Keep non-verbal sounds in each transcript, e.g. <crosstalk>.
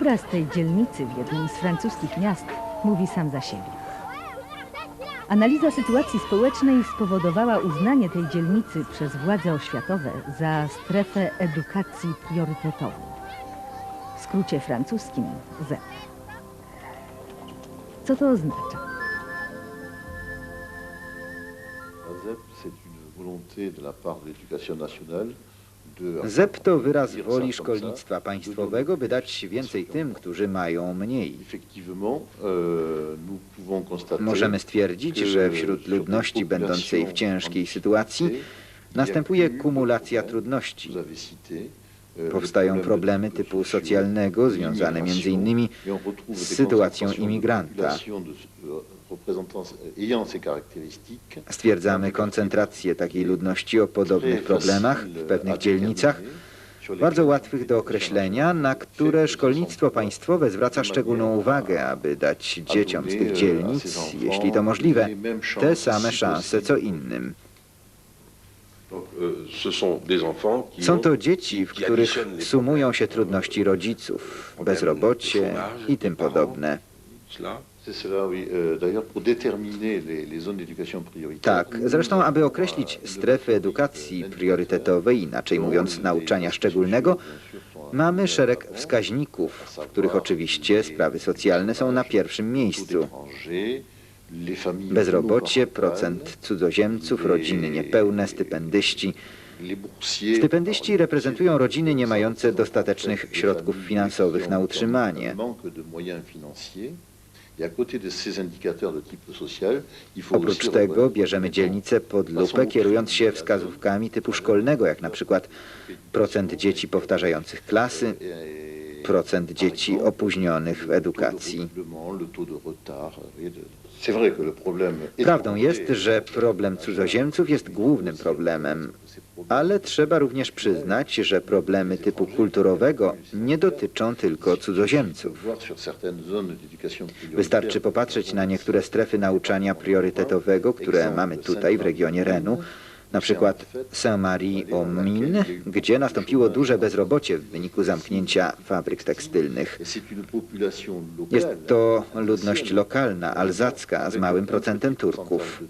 Obraz tej dzielnicy w jednym z francuskich miast mówi sam za siebie. Analiza sytuacji społecznej spowodowała uznanie tej dzielnicy przez władze oświatowe za strefę edukacji priorytetową. W skrócie francuskim ZEP. Co to oznacza? ZEP, c'est une volonté de la part de l'éducation nationale. ZEP to wyraz woli szkolnictwa państwowego, by dać więcej tym, którzy mają mniej. Pouvons constater Możemy stwierdzić, que że wśród ludności będącej w ciężkiej sytuacji następuje kumulacja trudności. euh, Powstają problemy typu socjalnego, związane retrouve z sytuacją imigranta. Euh. Stwierdzamy koncentrację takiej ludności o podobnych problemach w pewnych dzielnicach, bardzo łatwych do określenia, na które szkolnictwo państwowe zwraca szczególną uwagę, aby dać dzieciom z tych dzielnic, jeśli to możliwe, te same szanse co innym. Euh, Są to dzieci, w których sumują się trudności rodziców, bezrobocie i tym podobne. Euh. Tak, zresztą aby określić strefy edukacji priorytetowej, inaczej mówiąc nauczania szczególnego, mamy szereg wskaźników, w których oczywiście sprawy socjalne są na pierwszym miejscu. Bezrobocie, procent cudzoziemców, rodziny niepełne, stypendyści. Stypendyści reprezentują rodziny nie mające dostatecznych środków finansowych na utrzymanie. Oprócz tego bierzemy dzielnicę pod lupę, kierując się wskazówkami typu szkolnego, jak na przykład procent dzieci powtarzających klasy, procent dzieci opóźnionych w edukacji. Prawdą jest, że problem cudzoziemców jest głównym problemem, ale trzeba również przyznać, że problemy typu kulturowego nie dotyczą tylko cudzoziemców. Wystarczy popatrzeć na niektóre strefy nauczania priorytetowego, które mamy tutaj w regionie Renu, na przykład Saint-Marie-aux-Mines, gdzie nastąpiło duże bezrobocie w wyniku zamknięcia fabryk tekstylnych. Jest to ludność lokalna, alzacka, z małym procentem Turków.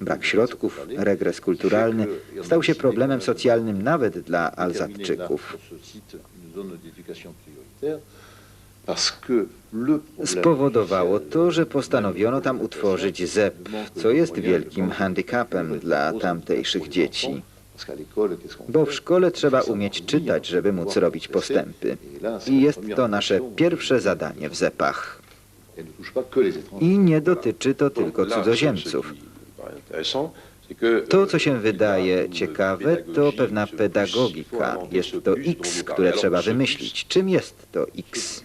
Brak środków, regres kulturalny stał się problemem socjalnym nawet dla Alzatczyków. Spowodowało to, że postanowiono tam utworzyć ZEP, co jest wielkim handicapem dla tamtejszych dzieci. Bo w szkole trzeba umieć czytać, żeby móc robić postępy. I jest to nasze pierwsze zadanie w ZEPach. I nie dotyczy to tylko cudzoziemców. To, co się wydaje ciekawe, to pewna pedagogika. Jest to X, które trzeba wymyślić. Czym jest to X?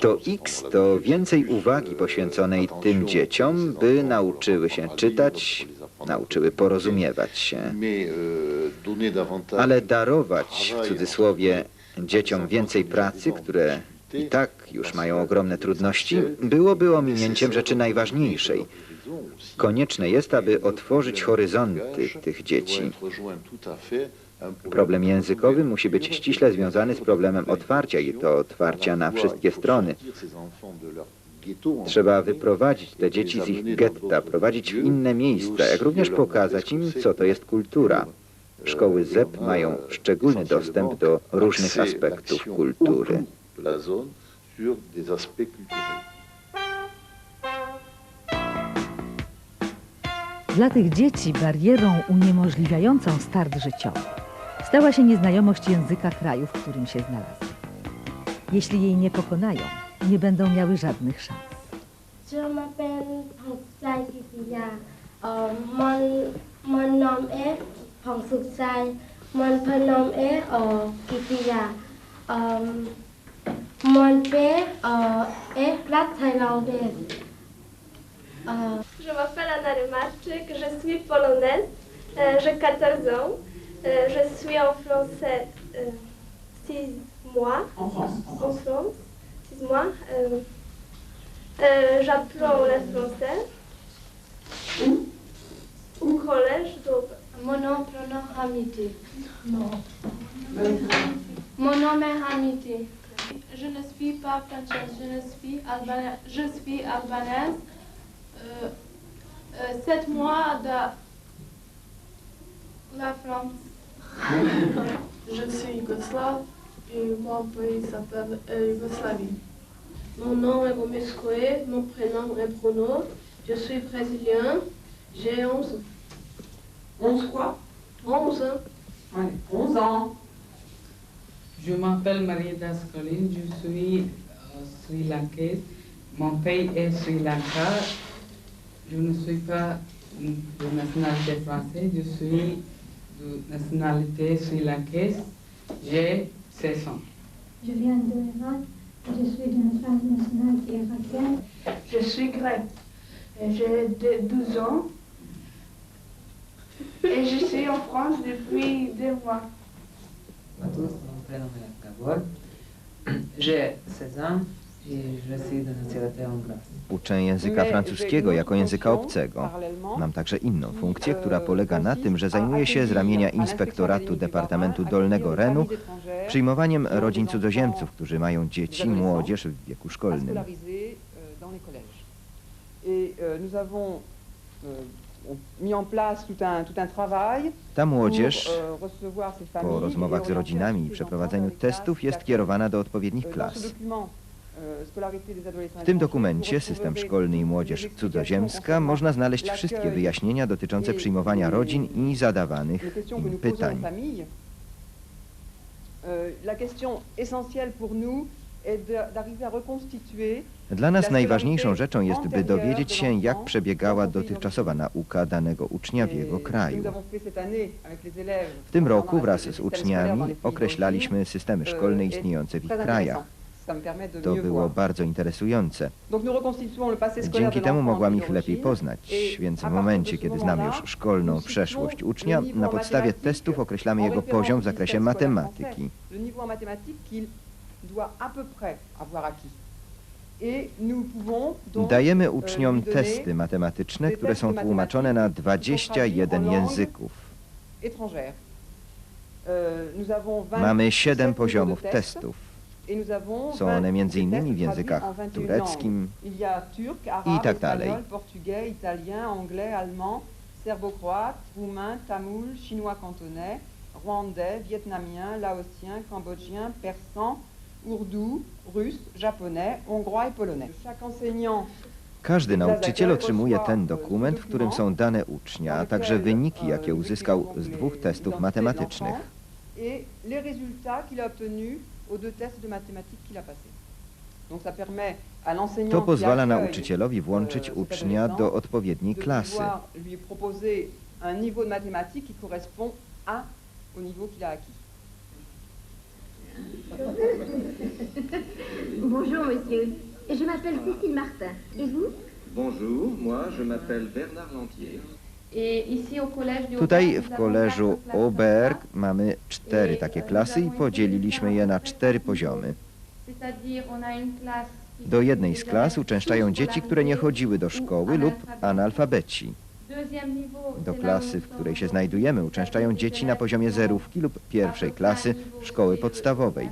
To X to więcej uwagi poświęconej tym dzieciom, by nauczyły się czytać, nauczyły porozumiewać się. Ale darować, w cudzysłowie, dzieciom więcej pracy, które i tak już mają ogromne trudności, byłoby ominięciem rzeczy najważniejszej. Konieczne jest, aby otworzyć horyzonty tych dzieci. Problem językowy musi być ściśle związany z problemem otwarcia i to otwarcia na wszystkie strony. Trzeba wyprowadzić te dzieci z ich getta, prowadzić w inne miejsca, jak również pokazać im, co to jest kultura. Szkoły ZEP mają szczególny dostęp do różnych aspektów kultury. Dla tych dzieci barierą uniemożliwiającą start życiowy stała się nieznajomość języka kraju, w którym się znalazły. Jeśli jej nie pokonają, nie będą miały żadnych szans. Mon, Euh. Euh, euh. Euh, Je m'appelle Anna Remarczyk, je suis polonaise, euh, j'ai 14 ans, euh, je suis en français 6 mois, en France, 6 mois. euh, euh, J'apprends le français au collège. donc, mon nom, prénom Hamidi. Mon nom est Hamidi. Je ne suis pas française, je ne suis albanaise. Je suis albanaise. Euh, euh, sept mois de la France. <laughs> Je suis yougoslave et mon pays s'appelle euh, Yougoslavie. Mon nom est Gomes Coe, mon prénom est Bruno. Je suis brésilien. J'ai 11 11 quoi? 11 Ouais, 11 ans. Je m'appelle Marietta Scolin, je suis euh, sri lankaise. Mon pays est Sri Lanka. Je ne suis pas de nationalité française, je suis de nationalité sri lankaise. J'ai 16 ans. Je viens de l'Irak. Je suis d'une nationalité irakienne. Je suis grecque. J'ai de- 12 ans. Et je suis en France depuis deux mois. tous, mon prénom est Gabor. J'ai 16 ans Uczę języka francuskiego jako języka obcego. Mam także inną funkcję, która polega na tym, że zajmuję się z ramienia Inspektoratu Departamentu Dolnego Renu przyjmowaniem rodzin cudzoziemców, którzy mają dzieci, młodzież w wieku szkolnym. Ta młodzież po rozmowach z rodzinami i przeprowadzeniu testów jest kierowana do odpowiednich klas. Euh, W tym dokumencie System Szkolny i Młodzież Cudzoziemska można znaleźć wszystkie wyjaśnienia dotyczące przyjmowania rodzin i zadawanych im pytań. Euh, Dla nas najważniejszą rzeczą jest, by dowiedzieć się, jak przebiegała dotychczasowa nauka danego ucznia w jego kraju. W W tym roku wraz z uczniami określaliśmy systemy szkolne istniejące w ich krajach. To było bardzo interesujące. Dzięki temu mogłam ich lepiej poznać, więc w momencie, kiedy znamy już szkolną przeszłość ucznia, na podstawie testów określamy jego poziom w zakresie matematyki. Dajemy euh, uczniom testy matematyczne, które są tłumaczone na 21 języków. Euh, nous avons 20 Mamy sept 7 niveaux poziomów testów. Są 20 one innymi w językach traduits en 21 tureckim, y i tak dalej. serbo-croate, roumain, tamoul, chinois cantonais, rwandais, vietnamien, laotien, cambodgien, persan, ourdou, russe, japonais, hongrois et polonais. Każdy nauczyciel otrzymuje ten dokument, w którym są dane ucznia, a także wyniki, jakie uzyskał z dwóch testów matematycznych. et les résultats qu'il a obtenus aux deux tests de mathématiques qu'il a passés. Donc ça permet à l'enseignant To qui pozwala accueille, nauczycielowi włączyć euh, cet ucznia adolescent do odpowiedniej de klasy. pouvoir lui proposer un niveau de mathématiques qui correspond à, au niveau qu'il a acquis. <laughs> Bonjour, monsieur. Je m'appelle Cécile Martin. Et vous Bonjour, moi je m'appelle Bernard Lantier. Tutaj Auberg, w koleżu comme mamy cztery takie klasy i podzieliliśmy je na cztery poziomy. Do jednej z klas uczęszczają dzieci, które nie chodziły do szkoły lub analfabeci. Do klasy, w której się znajdujemy, uczęszczają dzieci na poziomie zerówki lub pierwszej klasy szkoły podstawowej.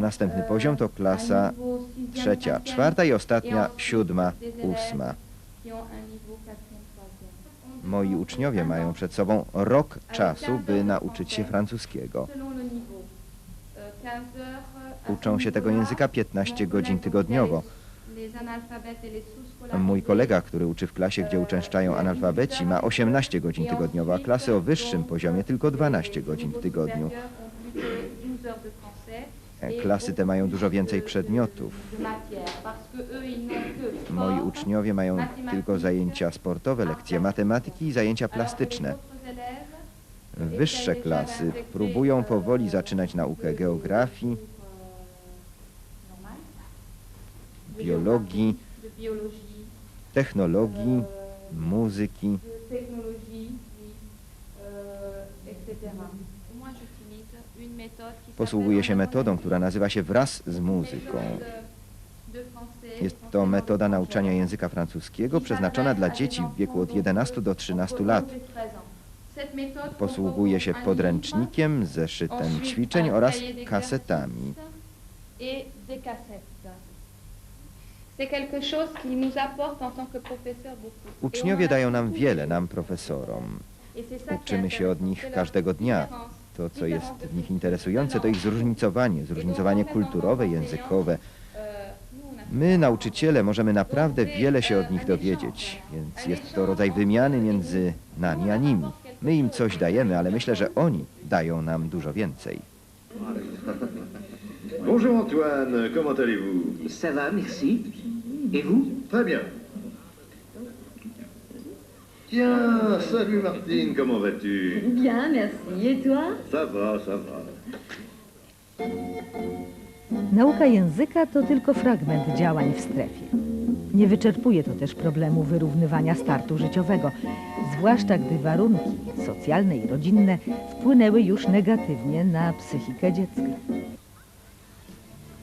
Następny euh, poziom to klasa niveau sixième, trzecia, czwarta i ostatnia siódma, ósma. Moi uczniowie mają przed sobą rok czasu, by nauczyć się francuskiego. Selon le niveau. 15 heures, à Uczą się tego języka 15 mon godzin tygodniowo. Mój kolega, który uczy w klasie, gdzie uczęszczają analfabeci, ma 18 godzin tygodniowo, a klasy o wyższym poziomie tylko 12 godzin w tygodniu. E, Klasy te mają dużo więcej przedmiotów. Moi uczniowie mają tylko zajęcia sportowe, lekcje matematyki i zajęcia plastyczne. Wyższe klasy próbują powoli zaczynać naukę geografii, biologii, technologii, muzyki. Posługuje się metodą, która nazywa się wraz z muzyką. Jest to metoda nauczania języka francuskiego przeznaczona dla dzieci w wieku od 11 do 13 lat. Posługuje się podręcznikiem, zeszytem ćwiczeń oraz kasetami. Uczniowie dają nam wiele, nam profesorom. Uczymy się od nich każdego dnia. To, co jest w nich interesujące, to ich zróżnicowanie, zróżnicowanie kulturowe, językowe. My, nauczyciele, możemy naprawdę wiele się od nich dowiedzieć, więc jest to rodzaj wymiany między nami a nimi. My im coś dajemy, ale myślę, że oni dają nam dużo więcej. Bonjour Antoine, comment allez-vous Ça va, merci. Et vous Très bien. Tiens, salut Martine, comment vas-tu Bien, merci. Et toi Ça va, ça va. Nauka języka to tylko fragment działań w strefie. Nie wyczerpuje to też problemu wyrównywania startu życiowego, zwłaszcza gdy warunki socjalne i rodzinne wpłynęły już negatywnie na psychikę dziecka.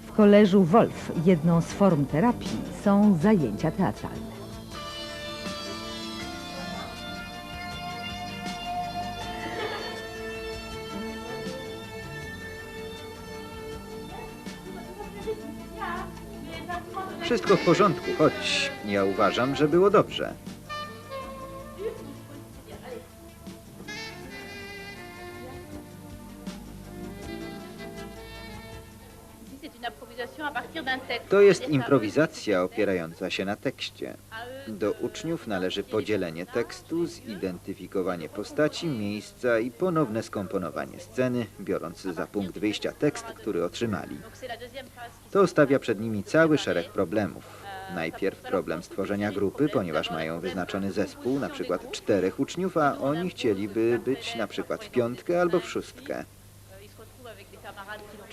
W koleżu Wolf jedną z form terapii są zajęcia teatralne. Wszystko w porządku, choć ja uważam, że było dobrze. To jest improwizacja opierająca się na tekście. Do uczniów należy podzielenie tekstu, zidentyfikowanie postaci, miejsca i ponowne skomponowanie sceny, biorąc za punkt wyjścia tekst, który otrzymali. To stawia przed nimi cały szereg problemów. Najpierw problem stworzenia grupy, ponieważ mają wyznaczony zespół, na przykład czterech uczniów, a oni chcieliby być na przykład w piątkę albo w szóstkę.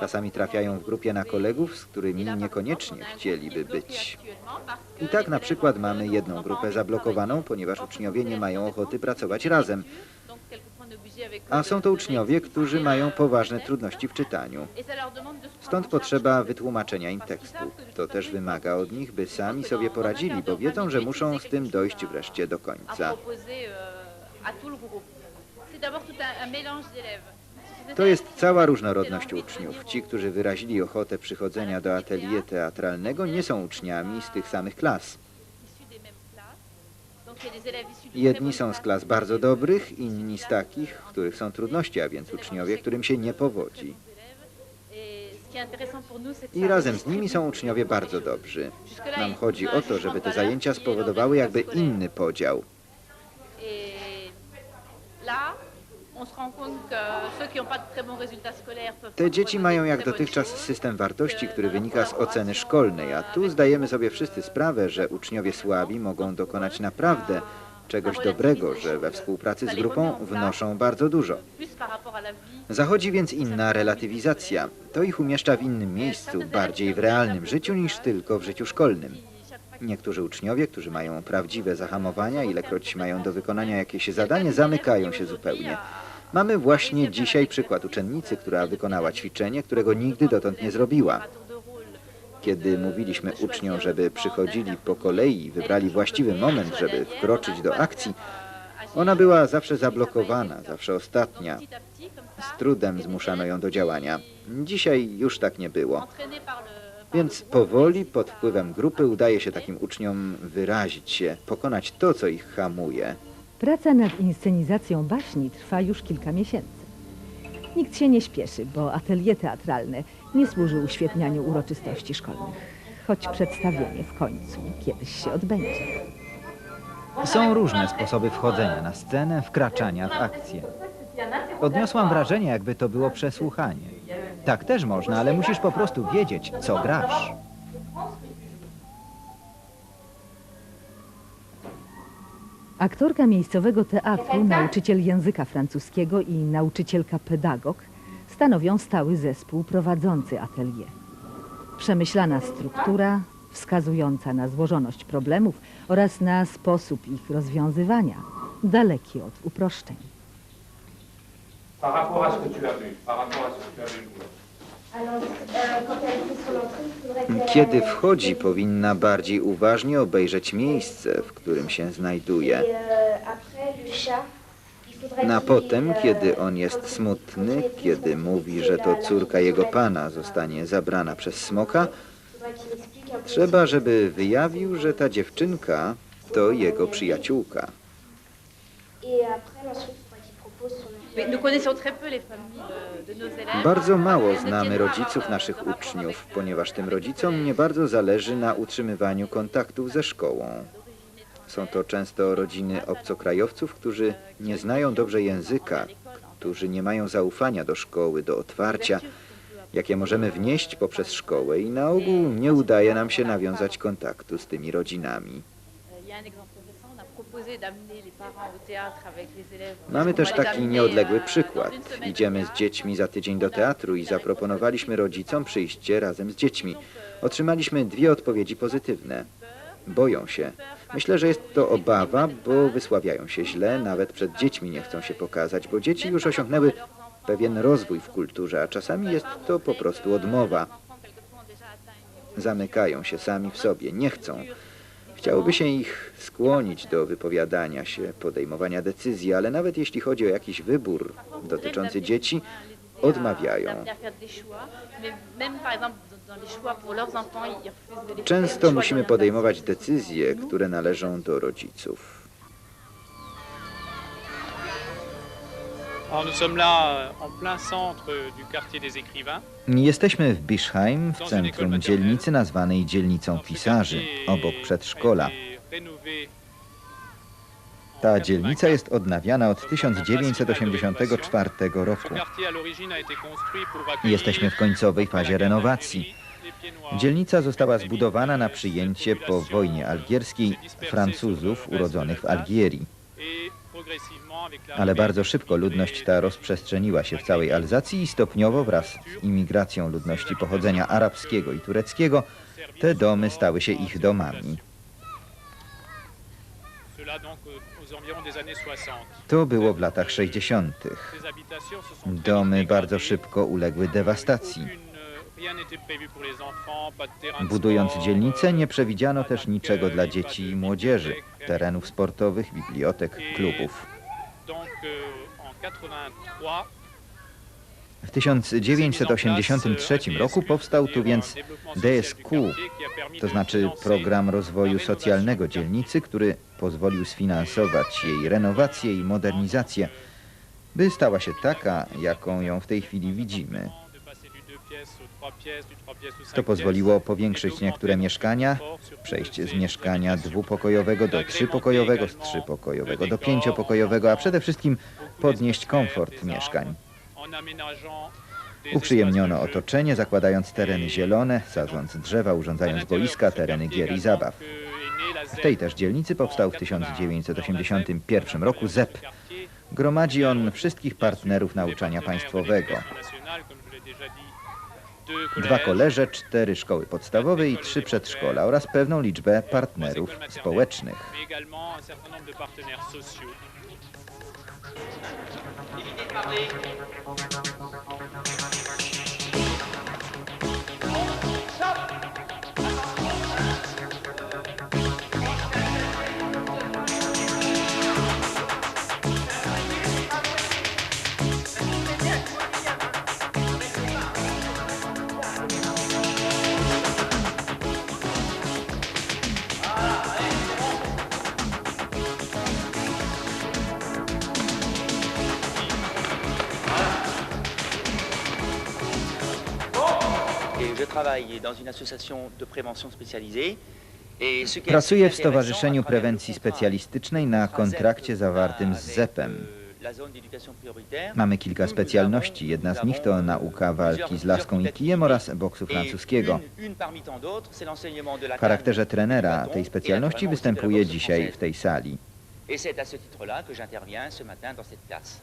Czasami trafiają w grupie na kolegów, z którymi niekoniecznie chcieliby być. I tak na przykład mamy jedną grupę zablokowaną, ponieważ uczniowie nie mają ochoty pracować razem, a są to uczniowie, którzy mają poważne trudności w czytaniu. Stąd potrzeba wytłumaczenia im tekstu. To też wymaga od nich, by sami sobie poradzili, bo wiedzą, że muszą z tym dojść wreszcie do końca. To jest cała różnorodność uczniów. Ci, którzy wyrazili ochotę przychodzenia do atelier teatralnego, nie są uczniami z tych samych klas. Jedni są z klas bardzo dobrych, inni z takich, w których są trudności, a więc uczniowie, którym się nie powodzi. I razem z nimi są uczniowie bardzo dobrzy. Nam chodzi o to, żeby te zajęcia spowodowały jakby inny podział. Te dzieci mają jak dotychczas system wartości, który wynika z oceny szkolnej, a tu zdajemy sobie wszyscy sprawę, że uczniowie słabi mogą dokonać naprawdę czegoś dobrego, że we współpracy z grupą wnoszą bardzo dużo. Zachodzi więc inna relatywizacja. To ich umieszcza w innym miejscu, bardziej w realnym życiu niż tylko w życiu szkolnym. Niektórzy uczniowie, którzy mają prawdziwe zahamowania, ilekroć mają do wykonania jakieś zadanie, zamykają się zupełnie. Mamy właśnie dzisiaj przykład uczennicy, która wykonała ćwiczenie, którego nigdy dotąd nie zrobiła. Kiedy mówiliśmy uczniom, żeby przychodzili po kolei i wybrali właściwy moment, żeby wkroczyć do akcji, ona była zawsze zablokowana, zawsze ostatnia. Z trudem zmuszano ją do działania. Dzisiaj już tak nie było. Więc powoli, pod wpływem grupy, udaje się takim uczniom wyrazić się, pokonać to, co ich hamuje. Praca nad inscenizacją baśni trwa już kilka miesięcy. Nikt się nie śpieszy, bo atelier teatralne nie służy uświetnianiu uroczystości szkolnych. Choć przedstawienie w końcu kiedyś się odbędzie. Są różne sposoby wchodzenia na scenę, wkraczania w akcję. Odniosłam wrażenie, jakby to było przesłuchanie. Tak też można, ale musisz po prostu wiedzieć, co grasz. Aktorka miejscowego teatru, nauczyciel języka francuskiego i nauczycielka pedagog stanowią stały zespół prowadzący atelier. Przemyślana struktura, wskazująca na złożoność problemów oraz na sposób ich rozwiązywania, daleki od uproszczeń. Par rapport à ce que tu as vu, par rapport à ce que tu as vu. Kiedy wchodzi, powinna bardziej uważnie obejrzeć miejsce, w którym się znajduje. Na potem, kiedy on jest smutny, kiedy mówi, że to córka jego pana zostanie zabrana przez smoka, trzeba, żeby wyjawił, że ta dziewczynka to jego przyjaciółka. Bardzo mało znamy rodziców naszych uczniów, ponieważ tym rodzicom nie bardzo zależy na utrzymywaniu kontaktów ze szkołą. Są to często rodziny obcokrajowców, którzy nie znają dobrze języka, którzy nie mają zaufania do szkoły, do otwarcia, jakie możemy wnieść poprzez szkołę i na ogół nie udaje nam się nawiązać kontaktu z tymi rodzinami. Mamy też taki nieodległy przykład. Idziemy z dziećmi za tydzień do teatru i zaproponowaliśmy rodzicom przyjście razem z dziećmi. Otrzymaliśmy dwie odpowiedzi pozytywne. Boją się. Myślę, że jest to obawa, bo wysławiają się źle, nawet przed dziećmi nie chcą się pokazać, bo dzieci już osiągnęły pewien rozwój w kulturze, a czasami jest to po prostu odmowa. Zamykają się sami w sobie, nie chcą. Chciałoby się ich skłonić do wypowiadania się, podejmowania decyzji, ale nawet jeśli chodzi o jakiś wybór dotyczący dzieci, odmawiają. Często musimy podejmować decyzje, które należą do rodziców. Nous sommes là euh, en plein centre du quartier des écrivains. Jesteśmy w Bischheim, w centrum dzielnicy nazwanej dzielnicą pisarzy, obok przedszkola. Ta dzielnica jest odnawiana od 1984 roku. Jesteśmy w końcowej fazie renowacji. Dzielnica została zbudowana na przyjęcie po wojnie algierskiej Francuzów urodzonych w Algierii. et progressivement avec la Ale bardzo szybko ludność ta rozprzestrzeniła się w całej Alzacji i stopniowo wraz z imigracją ludności pochodzenia arabskiego i tureckiego te domy stały się ich domami. cela donc aux- aux environs des années 60. To było w latach 60. Ces habitations se sont Domy bardzo szybko uległy dewastacji. Budując dzielnicę nie przewidziano też niczego dla dzieci i młodzieży, terenów sportowych, bibliotek, klubów. donc en 83 W 1983 roku powstał tu więc DSQ, to znaczy program rozwoju socjalnego dzielnicy, który pozwolił sfinansować jej renowację i modernizację, by stała się taka, jaką ją w tej chwili widzimy. To pozwoliło powiększyć niektóre mieszkania, przejść z mieszkania dwupokojowego do trzypokojowego, z trzypokojowego do pięciopokojowego, a przede wszystkim podnieść komfort mieszkań. Uprzyjemniono otoczenie, zakładając tereny zielone, sadząc drzewa, urządzając boiska, tereny gier i zabaw. W tej też dzielnicy powstał w 1981 roku ZEP. Gromadzi on wszystkich partnerów nauczania państwowego. Dwa koleże, cztery szkoły podstawowe i trzy przedszkola oraz pewną liczbę partnerów społecznych. de Pracuję w Stowarzyszeniu Prewencji Specjalistycznej na kontrakcie zawartym z ZEP-em. prioritaire, Mamy kilka specjalności. Jedna z nich to nauka walki z laską i kijem oraz boksu francuskiego. W charakterze trenera tej specjalności występuję dzisiaj w tej sali. Et c'est à ce titre-là que j'interviens ce matin dans cette classe.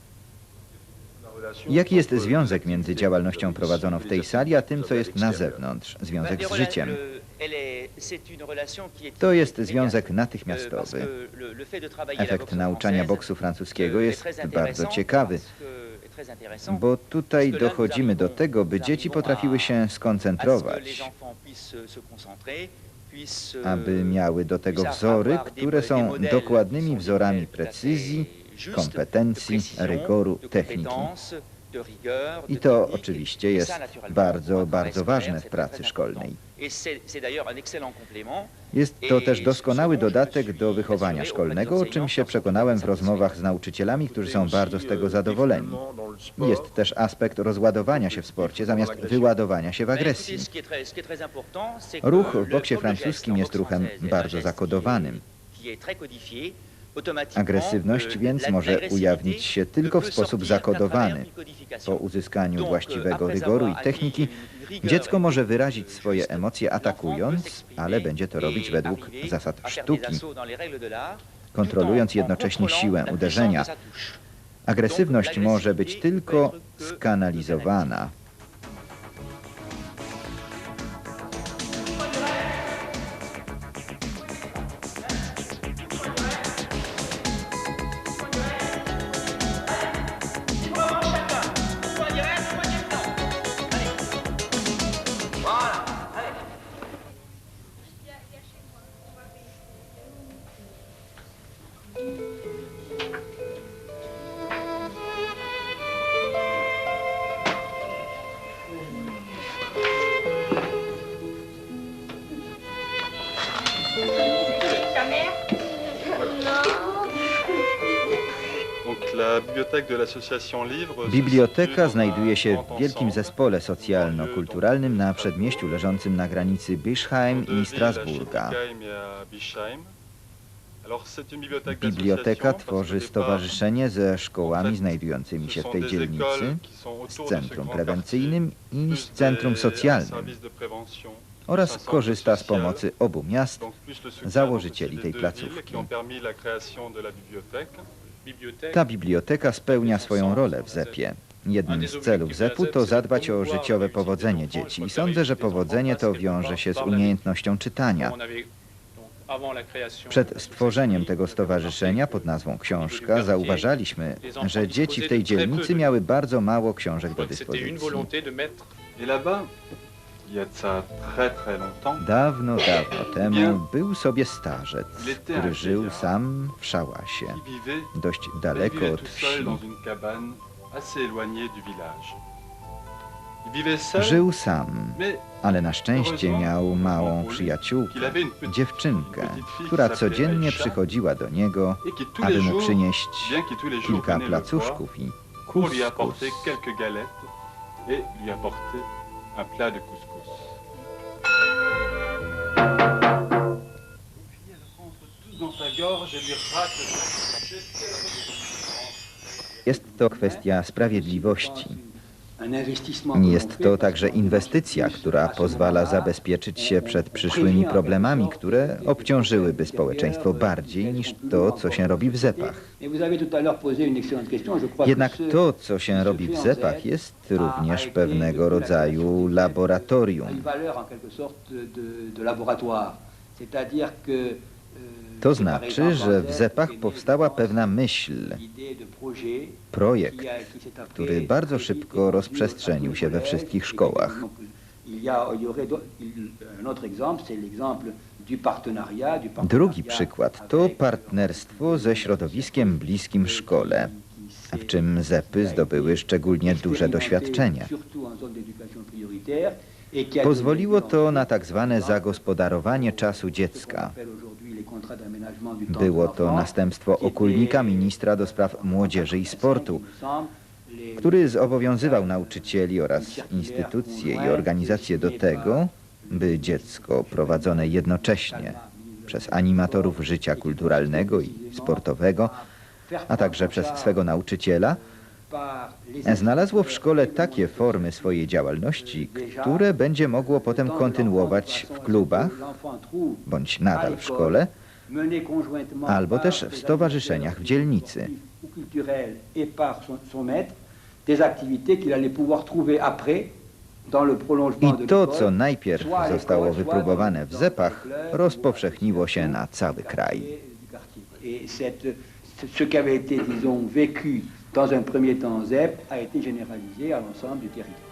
Jaki jest związek między działalnością prowadzoną w tej sali, a tym, co jest na zewnątrz? Związek z życiem. To jest związek natychmiastowy. Efekt nauczania boksu francuskiego jest bardzo ciekawy, bo tutaj dochodzimy do tego, by dzieci potrafiły się skoncentrować, aby miały do tego wzory, które są dokładnymi wzorami precyzji kompetencji, rygoru, techniki. I to oczywiście jest bardzo, bardzo ważne w pracy szkolnej. Jest to też doskonały dodatek do wychowania szkolnego, o czym się przekonałem w rozmowach z nauczycielami, którzy są bardzo z tego zadowoleni. Jest też aspekt rozładowania się w sporcie zamiast wyładowania się w agresji. Ruch w boksie francuskim jest ruchem bardzo zakodowanym. Agresywność euh, więc może ujawnić się tylko w sposób zakodowany. Po uzyskaniu właściwego rygoru i techniki, dziecko może wyrazić swoje emocje atakując, ale będzie to robić według zasad sztuki, kontrolując jednocześnie siłę uderzenia. Agresywność może być tylko skanalizowana. Biblioteka znajduje się w wielkim zespole socjalno-kulturalnym na przedmieściu leżącym na granicy Bischheim i Strasburga. Biblioteka tworzy stowarzyszenie ze szkołami znajdującymi się w tej dzielnicy, z centrum prewencyjnym i z centrum socjalnym oraz korzysta z pomocy obu miast, założycieli tej placówki. Ta biblioteka spełnia swoją rolę w ZEP-ie. Jednym z celów ZEP-u to zadbać o życiowe powodzenie dzieci i sądzę, że powodzenie to wiąże się z umiejętnością czytania. Przed stworzeniem tego stowarzyszenia pod nazwą Książka zauważaliśmy, że dzieci w tej dzielnicy miały bardzo mało książek do dyspozycji. Dawno, dawno temu był sobie starzec, który żył sam w szałasie, dość daleko od wsi. Żył sam, ale na szczęście miał małą przyjaciółkę, dziewczynkę, która codziennie przychodziła do niego, aby mu przynieść kilka placuszków i kuskus. Un plat de couscous. Elle rentre dans sa gorge et lui rate Jest to kwestia sprawiedliwości. Investissement Jest to także inwestycja, która pozwala zabezpieczyć się przed przyszłymi problemami, które obciążyłyby społeczeństwo bardziej niż to, co się robi w ZEP-ach. Jednak to, co się robi w ZEP-ach, jest również pewnego rodzaju laboratorium. C'est-à-dire que To znaczy, że w ZEP-ach powstała pewna myśl, projekt, który bardzo szybko rozprzestrzenił się we wszystkich szkołach. Drugi przykład to partnerstwo ze środowiskiem bliskim szkole, w czym ZEP-y zdobyły szczególnie duże doświadczenie. surtout en zone d'éducation prioritaire, et qui a Pozwoliło to na tak zwane zagospodarowanie czasu dziecka. Było to następstwo okulnika ministra do spraw młodzieży i sportu, który zobowiązywał nauczycieli oraz instytucje i organizacje do tego, by dziecko prowadzone jednocześnie przez animatorów życia kulturalnego i sportowego, a także przez swego nauczyciela, znalazło w szkole takie formy swojej działalności, które będzie mogło potem kontynuować w klubach, bądź nadal w szkole, albo też w stowarzyszeniach w dzielnicy. I to, co najpierw zostało wypróbowane w ZEP-ach, rozpowszechniło się na cały kraj. ce qui avait été, disons, vécu dans un premier temps ZEP a été généralisé à l'ensemble du territoire.